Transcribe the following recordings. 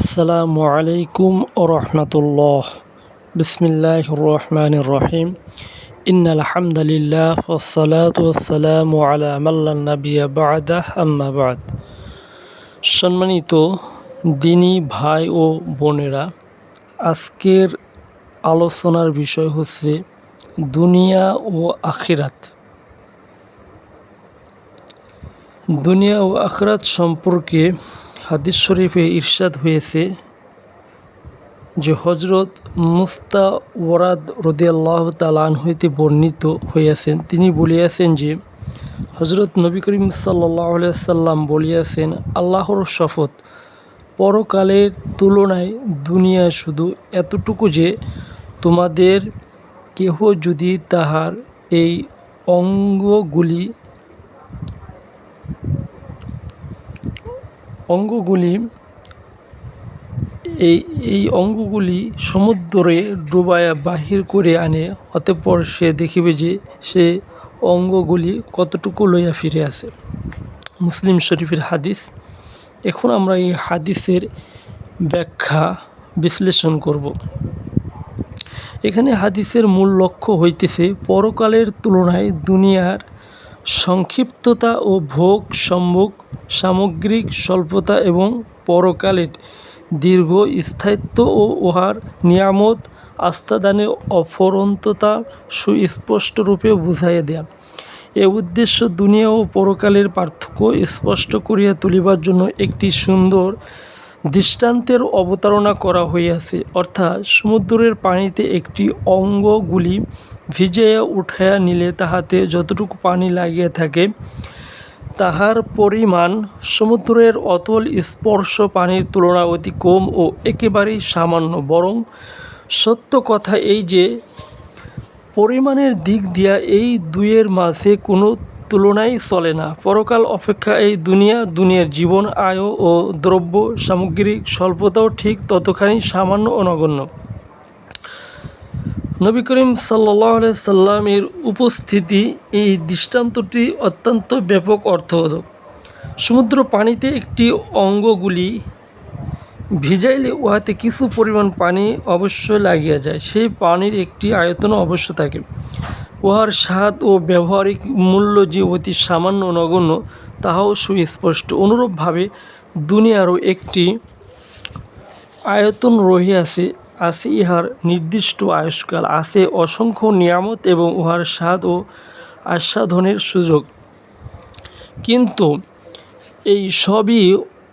আসসালামু আলাইকুম রহমতুল্লাহ। বিসমিল্লাহ রহমান রহিম। ইন্নাল হামদুলিল্লাহ ওসালাত ওসালাম আলা মাল্লা নবিয়া বাদা। সম্মানিত দিনী ভাই ও বোনেরা, আজকের আলোচনার বিষয় হচ্ছে দুনিয়া ও আখিরাত। দুনিয়া ও আখরাত সম্পর্কে হাদিস শরীফে ইরশাদ হয়েছে যে হজরত মুস্তা ওরাদ রদিয়াল্লাহ তালান হইতে বর্ণিত হইয়াছেন। তিনি বলিয়াছেন যে হজরত নবী করিম সাল্লাহ সাল্লাম বলিয়াছেন, আল্লাহর শপথ পরকালের তুলনায় দুনিয়া শুধু এতটুকু যে, তোমাদের কেহ যদি তাহার এই অঙ্গগুলি অঙ্গগুলি এই এই অঙ্গগুলি সমুদ্রে ডুবায়া বাহির করে আনে, অতঃপর সে দেখিবে যে সে অঙ্গগুলি কতটুকু লইয়া ফিরে আসে মুসলিম শরীফের হাদিস। এখন আমরা এই হাদিসের ব্যাখ্যা বিশ্লেষণ করব। এখানে হাদিসের মূল লক্ষ্য হইতেছে, পরকালের তুলনায় দুনিয়ার সংক্ষিপ্ততা ও ভোগ, সম্ভোগ, সামগ্রিক স্বল্পতা এবং পরকালের দীর্ঘ স্থায়িত্ব ও উহার নিয়ামত আস্থাদানের অফরন্ততা সুস্পষ্টরূপে বুঝাইয়া দেয়া। এ উদ্দেশ্য দুনিয়া ও পরকালের পার্থক্য স্পষ্ট করিয়া তুলিবার জন্য একটি সুন্দর দৃষ্টান্তের অবতারণা করা হইয়াছে। অর্থাৎ সমুদ্রের পানিতে একটি অঙ্গগুলি ভিজাইয়া উঠাইয়া নিলে তাহাতে যতটুকু পানি লাগিয়া থাকে, তাহার পরিমাণ সমুদ্রের অতল স্পর্শ পানির তুলনা অতি কম ও একেবারেই সামান্য। বরং সত্য কথা এই যে, পরিমাণের দিক দিয়া এই দুইয়ের মাঝে কোনো তুলনাই চলে না। পরকাল অপেক্ষা এই দুনিয়া, দুনিয়ার জীবন, আয় ও দ্রব্য সামগ্রিক স্বল্পতাও ঠিক ততখানি সামান্য অনগণ্য নগণ্য। নবী করিম সাল্লাহ সাল্লামের উপস্থিতি এই দৃষ্টান্তটি অত্যন্ত ব্যাপক অর্থবোধক। সমুদ্র পানিতে একটি অঙ্গগুলি ভিজাইলে উহাতে কিছু পরিমাণ পানি অবশ্যই লাগিয়া যায়। সেই পানির একটি আয়তনও অবশ্য থাকে। উহার স্বাদ ও ব্যবহারিক মূল্য যে অতি সামান্য নগণ্য, তাহাও সুস্পষ্ট। অনুরূপভাবে দুনিয়ারও একটি আয়তন রহিয়াছে, আছে ইহার নির্দিষ্ট আয়ুষ্কাল, আছে অসংখ্য নিয়ামত এবং উহার স্বাদ ও আস্বাদনের সুযোগ। কিন্তু এই সবই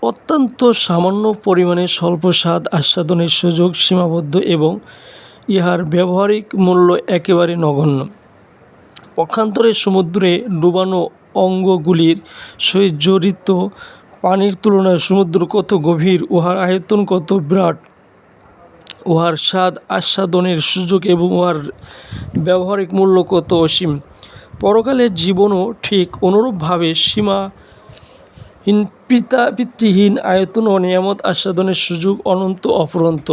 অত্যন্ত সামান্য পরিমাণে স্বল্প স্বাদ আস্বাদনের সুযোগ সীমাবদ্ধ এবং ইহার ব্যবহারিক মূল্য একেবারে নগণ্য। পক্ষান্তরে সমুদ্রে ডুবানো অঙ্গগুলির সহিত জড়িত পানির তুলনায় সমুদ্র কত গভীর, উহার আয়তন কত বিরাট, উহার স্বাদ আস্বাদনের সুযোগ এবং উহার ব্যবহারিক মূল্য কত অসীম। পরকালের জীবনও ঠিক অনুরূপভাবে সীমা পিতা পিতৃহীন আয়তন ও নিয়ামত আস্বাদনের সুযোগ অনন্ত অফুরন্ত।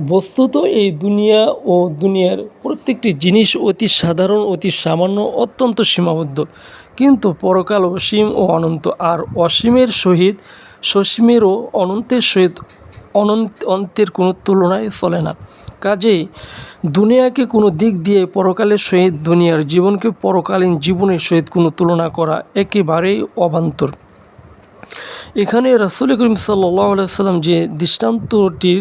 বস্তুত এই দুনিয়া ও দুনিয়ার প্রত্যেকটি জিনিস অতি সাধারণ, অতি সামান্য, অত্যন্ত সীমাবদ্ধ। কিন্তু পরকাল অসীম ও অনন্ত, আর অসীমের সহিত, সসীমেরও অনন্তের সহিত অনন্ত, অন্তের কোনো তুলনায় চলে না। কাজেই দুনিয়াকে কোনো দিক দিয়ে পরকালের সহিত, দুনিয়ার জীবনকে পরকালীন জীবনের সহিত কোনো তুলনা করা একেবারেই অবান্তর। এখানে রাসুল করিম সাল্লাম যে দৃষ্টান্তটির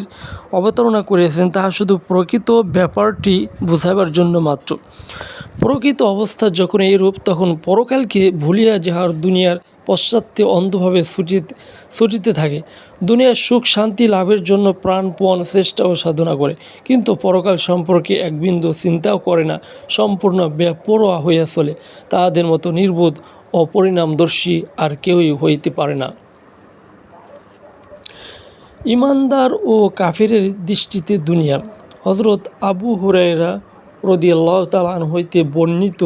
অবতারণা করেছেন, তাহা শুধু প্রকৃত ব্যাপারটি বোঝাবার জন্য মাত্র। প্রকৃত অবস্থা যখন এই রূপ তখন পরকালকে ভুলিয়া যাহার দুনিয়ার পশ্চাত্যে অন্ধভাবে ছুটিতে ছুটিতে থাকে। দুনিয়ার সুখ শান্তি লাভের জন্য প্রাণপণ চেষ্টা ও সাধনা করে। কিন্তু পরকাল সম্পর্কে এক বিন্দু চিন্তাও করে না, সম্পূর্ণ বেপরোয়া হইয়া চলে। তাহাদের মতো নির্বোধ, অপরিণামদর্শী আর কেউই হইতে পারে না। ইমানদার ও কাফেরের দৃষ্টিতে দুনিয়া। হজরত আবু হুরাইরা রদিয়াল্লাহ তালান হইতে বর্ণিত,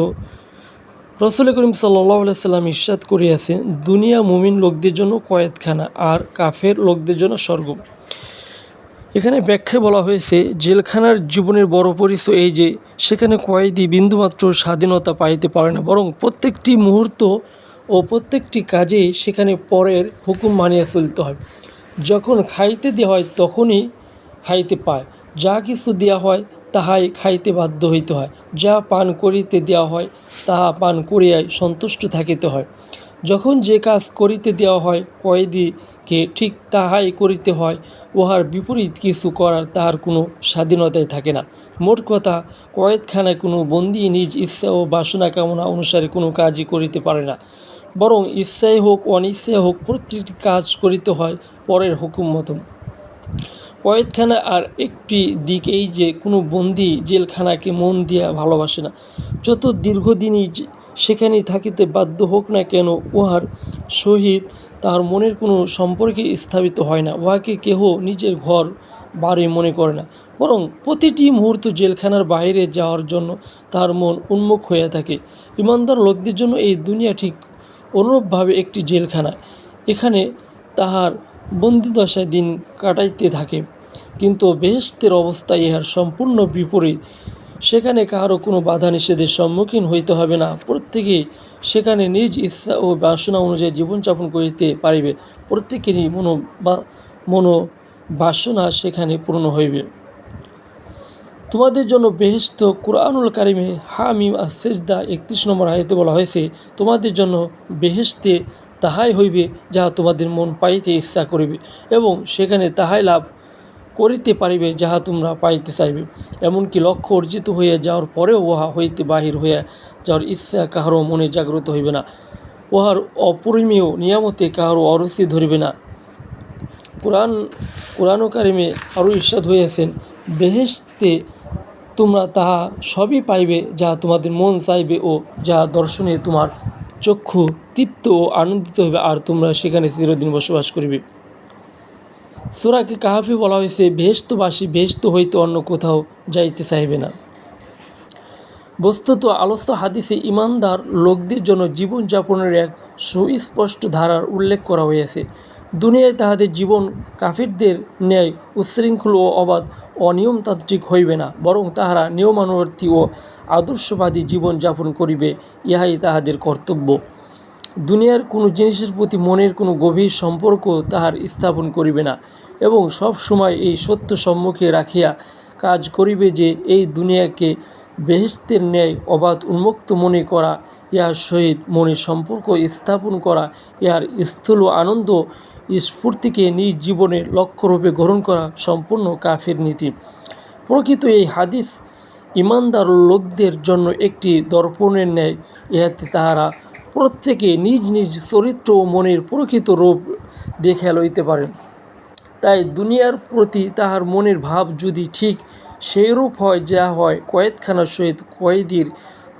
রসুল করিম সাল্লাহ সাল্লাম ইস্বাদ করিয়াছেন, দুনিয়া মুমিন লোকদের জন্য কয়েদখানা আর কাফের লোকদের জন্য স্বর্গ। এখানে ব্যাখ্যায় বলা হয়েছে, জেলখানার জীবনের বড় পরিচয় এই যে, সেখানে কয়েদি বিন্দুমাত্র স্বাধীনতা পাইতে পারে না, বরং প্রত্যেকটি মুহূর্ত ও প্রত্যেকটি কাজেই সেখানে পরের হুকুম মানিয়ে চলতে হয়। যখন খাইতে দেওয়া হয় তখনই খাইতে পায়। যা কিছু দেওয়া হয় তাহাই খাইতে বাধ্য হইতে হয়। যা পান করিতে দেওয়া হয় তাহা পান করিয়াই সন্তুষ্ট থাকিতে হয়। যখন যে কাজ করিতে দেওয়া হয় কয়েদিকে ঠিক তাহাই করিতে হয়, উহার বিপরীত কিছু করার তাহার কোনো স্বাধীনতাই থাকে না। মোট কথা, কয়েদখানায় কোনো বন্দী নিজ ইচ্ছা ও বাসনা কামনা অনুসারে কোনো কাজই করিতে পারে না। বরং ইচ্ছাই হোক অনিচ্ছাই হোক প্রত্যেকটি কাজ করিতে হয় পরের হুকুম মতন কয়েদখানা আর একটি দিক এই যে, কোনো বন্দি জেলখানাকে মন দিয়া ভালোবাসে না। যত দীর্ঘদিনই সেখানেই থাকিতে বাধ্য হোক না কেন, উহার সহিত তাহার মনের কোনো সম্পর্কে স্থাপিত হয় না। উহাকে কেহ নিজের ঘর বাড়ি মনে করে না। বরং প্রতিটি মুহূর্ত জেলখানার বাইরে যাওয়ার জন্য তার মন উন্মুখ হইয়া থাকে। ইমানদার লোকদের জন্য এই দুনিয়া ঠিক অনুরূপভাবে একটি জেলখানা এখানে তাহার বন্দিদশায় দিন কাটাইতে থাকে, কিন্তু বেহেস্তের অবস্থা ইহার সম্পূর্ণ বিপরীত। সেখানে কাহারও কোনো বাধা নিষেধের সম্মুখীন হইতে হবে না। প্রত্যেকেই সেখানে নিজ ইচ্ছা ও বাসনা অনুযায়ী জীবনযাপন করিতে পারিবে। প্রত্যেকেরই মনো বা মনো বাসনা সেখানে পূর্ণ হইবে। তোমাদের জন্য বেহেস্ত কুরআনুল কারিমে হামিম আর সেজদা একত্রিশ নম্বর আয়তে বলা হয়েছে, তোমাদের জন্য বেহেস্তে তাহাই হইবে যাহা তোমাদের মন পাইতে ইচ্ছা করিবে এবং সেখানে তাহাই লাভ করিতে পারিবে যাহা তোমরা পাইতে চাইবে। এমনকি লক্ষ্য অর্জিত হইয়া যাওয়ার পরেও উহা হইতে বাহির হইয়া যাওয়ার ইচ্ছা কাহারও মনে জাগ্রত হইবে না। উহার অপরিমেয় নিয়ামতে কাহারও অরুচি ধরিবে না। কোরআন কোরআন কারিমে আরও ইরশাদ হইয়াছেন, বেহেশতে তোমরা তাহা সবই পাইবে যা তোমাদের মন চাইবে ও যা দর্শনে তোমার চক্ষু তৃপ্ত ও আনন্দিত হবে আর তোমরা সেখানে চিরদিন বসবাস করিবে। সুরাকে কাহাফি বলা হয়েছে বেহেস্তবাসী বেহেস্ত হইতে অন্য কোথাও যাইতে চাইবে না। বস্তুত আলোচ্য হাদিসে ইমানদার লোকদের জন্য জীবনযাপনের এক সুস্পষ্ট ধারার উল্লেখ করা হয়েছে দুনিয়ায় তাহাদের জীবন কাফিরদের ন্যায় উচ্ছৃঙ্খল ও অবাধ, অনিয়মতান্ত্রিক হইবে না, বরং তাহারা নিয়মানুবর্তী ও আদর্শবাদী জীবন যাপন করিবে, ইহাই তাহাদের কর্তব্য। দুনিয়ার কোনো জিনিসের প্রতি মনের কোনো গভীর সম্পর্ক তাহার স্থাপন করিবে না, এবং সব সময় এই সত্য সম্মুখে রাখিয়া কাজ করিবে যে এই দুনিয়াকে বেহেস্তের ন্যায় অবাধ উন্মুক্ত মনে করা, ইহার সহিত মনের সম্পর্ক স্থাপন করা, ইহার স্থূল আনন্দ স্ফূর্তিকে নিজ জীবনের লক্ষ্যরূপে গ্রহণ করা সম্পূর্ণ কাফের নীতি। প্রকৃত এই হাদিস ইমানদার লোকদের জন্য একটি দর্পণের ন্যায়। ইহাতে তাহারা প্রত্যেকে নিজ নিজ চরিত্র ও মনের প্রকৃত রূপ দেখিয়া লইতে পারেন। তাই দুনিয়ার প্রতি তাহার মনের ভাব যদি ঠিক সেইরূপ হয় যা হয় কয়েদখানার সহিত কয়েদির,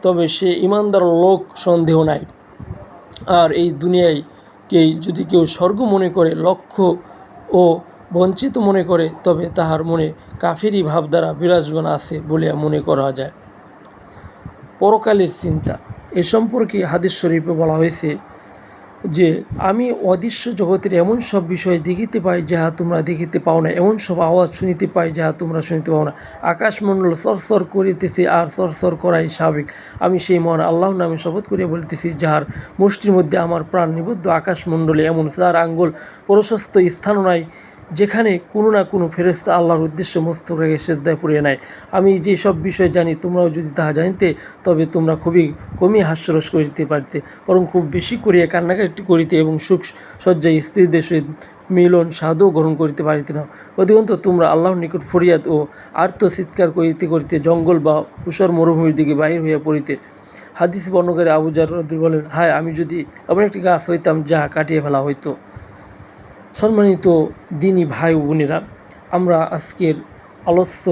তবে সে ইমানদার লোক সন্দেহ নাই। আর এই দুনিয়ায়কেই যদি কেউ স্বর্গ মনে করে লক্ষ্য ও বঞ্চিত মনে করে, তবে তাহার মনে কাফেরি ভাব দ্বারা বিরাজমান আছে বলিয়া মনে করা যায়। পরকালের চিন্তা, এ সম্পর্কে হাদিস শরীফে বলা হয়েছে যে আমি অদৃশ্য জগতের এমন সব বিষয় দেখিতে পাই যাহা তোমরা দেখিতে পাও না, এমন সব আওয়াজ শুনিতে পাই যাহা তোমরা শুনিতে পাও না। আকাশমণ্ডল সরসর করিতেছি আর সরসর করাই স্বাভাবিক। আমি সেই মন আল্লাহ নামে শপথ করিয়া বলিতেছি, যাহার মুষ্টির মধ্যে আমার প্রাণ নিবদ্ধ আকাশমণ্ডলে এমন যার আঙ্গুল প্রশস্ত স্থান নাই যেখানে কোনো না কোনো ফেরেস্তা আল্লাহর উদ্দেশ্য মস্তক রেখে সেজদায় পড়িয়ে নেয়। আমি যে সব বিষয় জানি, তোমরাও যদি তাহা জানিতে, তবে তোমরা খুবই কমই হাস্যরস করিতে পারিতে, বরং খুব বেশি করিয়া কান্নাকাটি করিতে এবং সুখ সজ্জায় স্ত্রীদের সহিত মিলন সাধু গ্রহণ করিতে পারিতে না। অধিকন্ত তোমরা আল্লাহর নিকট ফরিয়াদ ও আর্ত চিৎকার করিতে করিতে জঙ্গল বা উষর মরুভূমির দিকে বাহির হইয়া পড়িতে। হাদিস বর্ণকারী আবুজার বলেন, হায়, আমি যদি এমন একটি গাছ হইতাম, যাহা কাটিয়ে ফেলা হইতো। সম্মানিত দিনী ভাই বোনেরা, আমরা আজকের আলোচ্য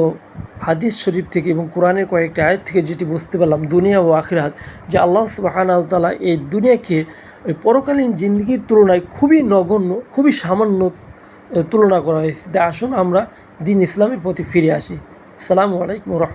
হাদিস শরীফ থেকে এবং কোরআনের কয়েকটি আয়াত থেকে যেটি বুঝতে পারলাম, দুনিয়া ও আখিরাত, যে আল্লাহ সুবাহানাউতালা এই দুনিয়াকে ওই পরকালীন জিন্দগির তুলনায় খুবই নগণ্য, খুবই সামান্য তুলনা করা হয়েছে। আসুন আমরা দিন ইসলামের প্রতি ফিরে আসি। আসসালামু আলাইকুম রহমতুল্লাহ।